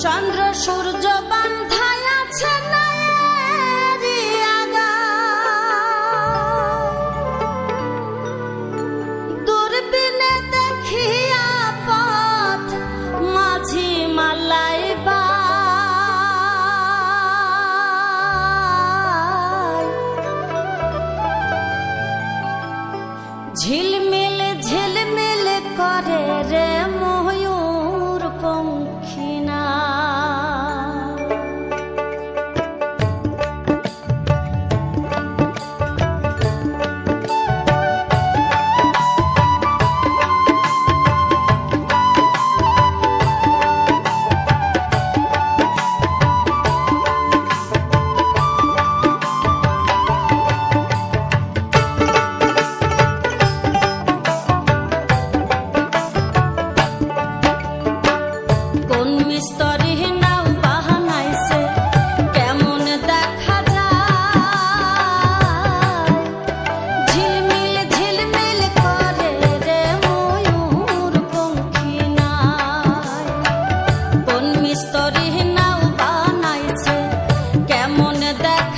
চন্দ্র সূর্য বান্ধায় আছে না ঝিলমিল ঝিলমিল করে রে মো that